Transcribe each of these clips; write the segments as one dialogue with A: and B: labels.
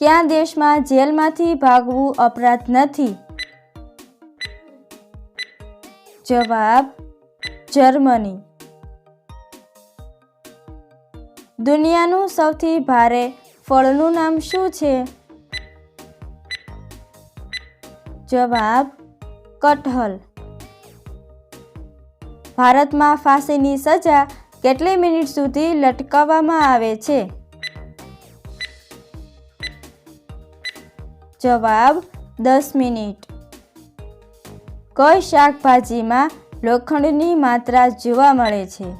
A: કયા દેશમાં જેલમાંથી ભાગવું અપરાધ નથી? જવાબ, જર્મની. દુનિયાનું સૌથી ભારે ફળનું નામ શું છે? જવાબ કટહલ ભારતમાં ફાંસીની સજા કેટલી મિનિટ સુધી લટકાવવામાં આવે છે? જવાબ દસ મિનિટ. કઈ શાકભાજીમાં લોખંડની માત્રા જોવા મળે છે?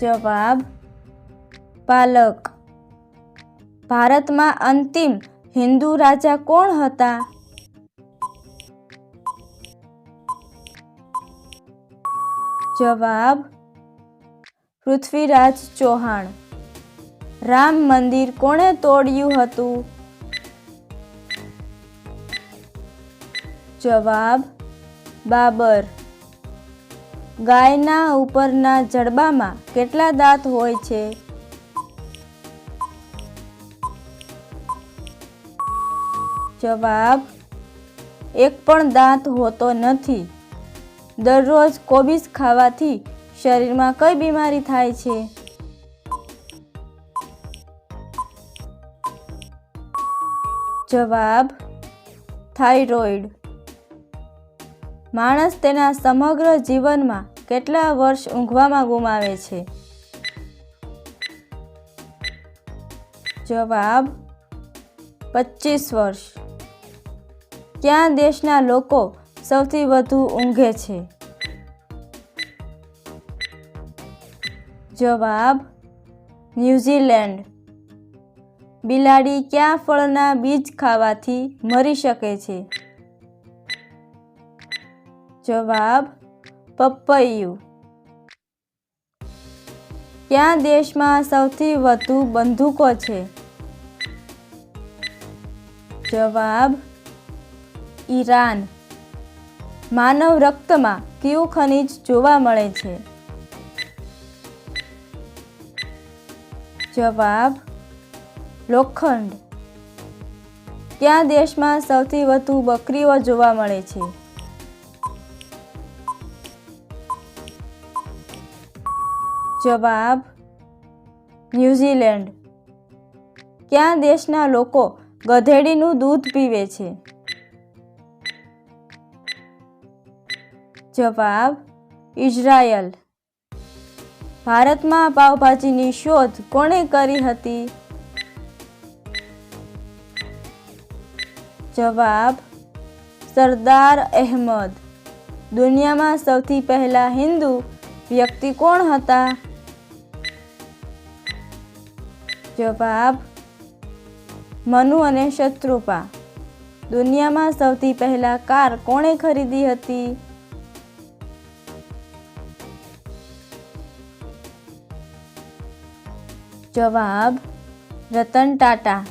A: જવાબ પાલક. ભારતમાં અંતિમ હિન્દુ રાજા કોણ હતા? જવાબ પૃથ્વીરાજ ચૌહાણ. રામ મંદિર કોણે તોડ્યું હતું? જવાબ, બાબર. ગાયના ઉપરના જડબામાં કેટલા દાંત હોય છે? જવાબ, એક પણ દાંત હોતો નથી. દરરોજ કોબીજ ખાવાથી શરીરમાં કઈ બીમારી થાય છે? જવાબ, થાઇરોઇડ. માણસ તેના સમગ્ર જીવનમાં કેટલા વર્ષ ઊંઘવામાં ગુમાવે છે? જવાબ પચીસ વર્ષ. ક્યાં દેશના લોકો સૌથી વધુ ઊંઘે છે? જવાબ, ન્યૂઝીલેન્ડ. બિલાડી કયા ફળના બીજ ખાવાથી મરી શકે છે? જવાબ, પપૈયું. કયા દેશમાં સૌથી વધુ બંદૂકો છે? જવાબ, ઈરાન. માનવ રક્તમાં કયું ખનિજ જોવા મળે છે? જવાબ લોખંડ. ક્યાં દેશમાં સૌથી વધુ બકરીઓ જોવા મળે છે. જવાબ, ન્યૂઝીલેન્ડ. ક્યાં દેશના લોકો ગધેડીનું દૂધ પીવે છે. જવાબ, ઇઝરાયલ. ભારતમાં પાવભાજીની શોધ કોણે કરી હતી? જવાબ, સરદાર અહેમદ. દુનિયામાં સૌથી પહેલા હિન્દુ વ્યક્તિ કોણ હતા? જવાબ, મનુ અને શત્રુપા. દુનિયામાં સૌથી પહેલા કાર કોણે ખરીદી હતી? જવાબ, રતન ટાટા.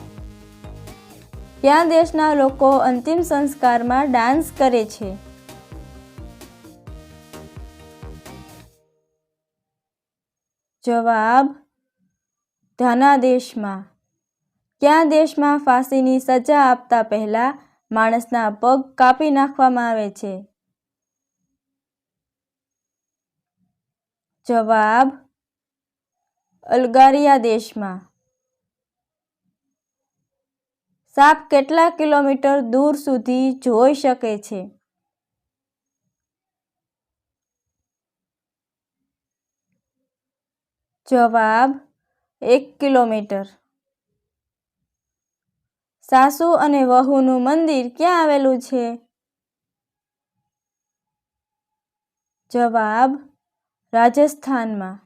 A: કયા દેશના લોકો અંતિમ સંસ્કારમાં ડાન્સ કરે છે. જવાબ, ધાના દેશમાં. ક્યાં દેશમાં ફાંસીની સજા આપતા પહેલા માણસના પગ કાપી નાખવામાં આવે છે? જવાબ, અલ્ગારિયા દેશમાં. સાપ કેટલા કિલોમીટર દૂર સુધી જોઈ શકે છે? જવાબ, એક કિલોમીટર. સાસુ અને વહુનું મંદિર ક્યાં આવેલું છે? જવાબ, રાજસ્થાનમાં.